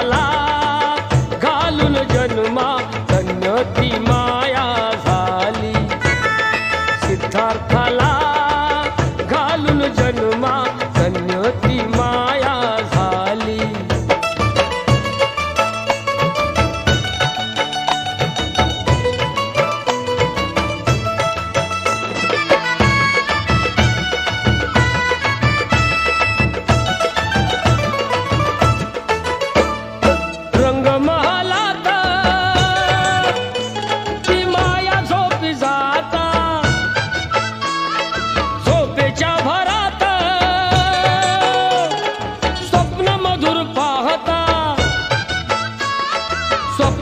झाला. घालून जन्मा धन्य ती माया झाली. सिद्धार्थाला घालून जन्मा धन्य ती माया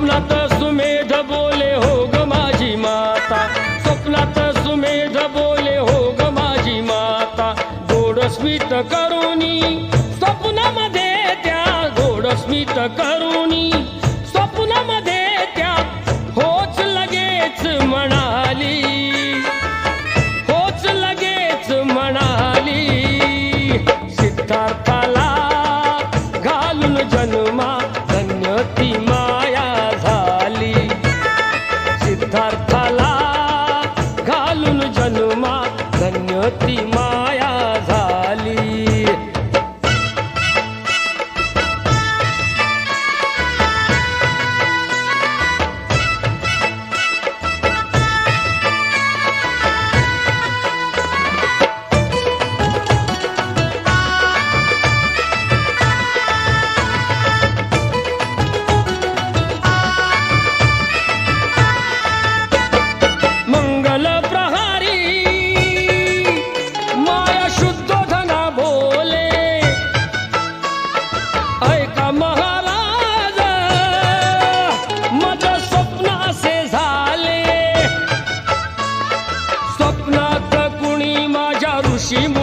स्वप्नात सुमेध बोले हो ग माझी माता. स्वप्नात सुमेध बोले हो ग माझी माता. गोड स्मित करुणी स्वप्नामध्ये त्या गोड स्मित करू जन्मा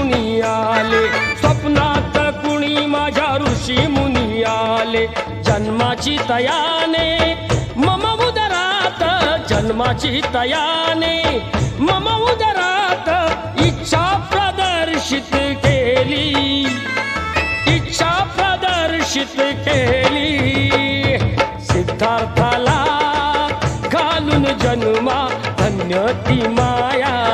मुनी आले. स्वप्नात कुणी माझ्या ऋषी मुनी आले. जन्माची तयाने मम उदरात जन्माची तयाने मम उदरात इच्छा प्रदर्शित केली. इच्छा प्रदर्शित केली. सिद्धार्थाला घालून जन्मा धन्य ती माया.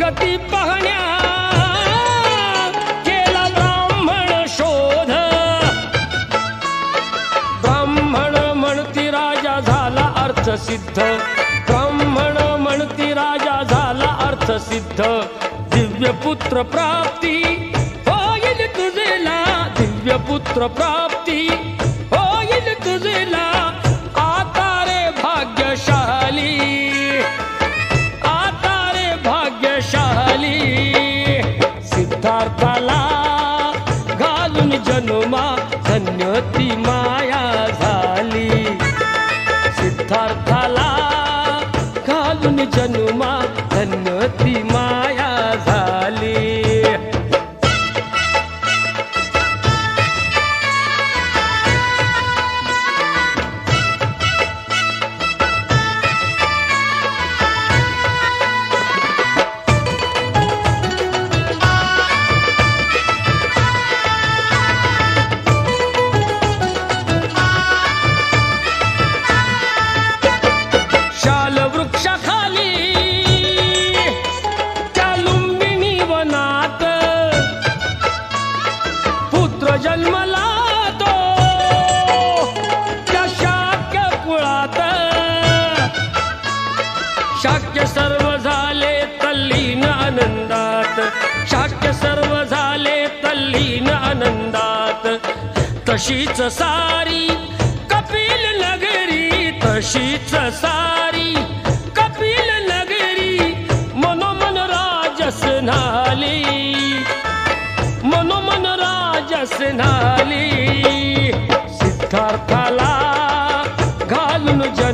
गती पाहण्या केला ब्राह्मण शोध. ब्राह्मण म्हणती राजा झाला अर्थ सिद्ध. ब्राह्मण म्हणती राजा झाला अर्थ सिद्ध. दिव्य पुत्र प्राप्ती होईल तुझेला दिव्य पुत्र प्राप्ती. सिद्धार्थाला घालून जन्मा धन्य ती माया झाली. सिद्धार्थ जन्मला तो त्या शाक्य कुळात. शाक्य सर्व झाले तल्लीन आनंदात. शाक्य सर्व झाले तल्लीन आनंदात. तशीच सारी कपिल नगरी तशीच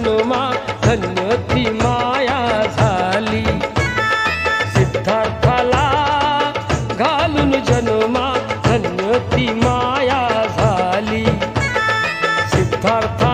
मा धन्य ती माया झाली. सिद्धार्थाला घालून जन्मा धन्य ती माया झाली. सिद्धार्थ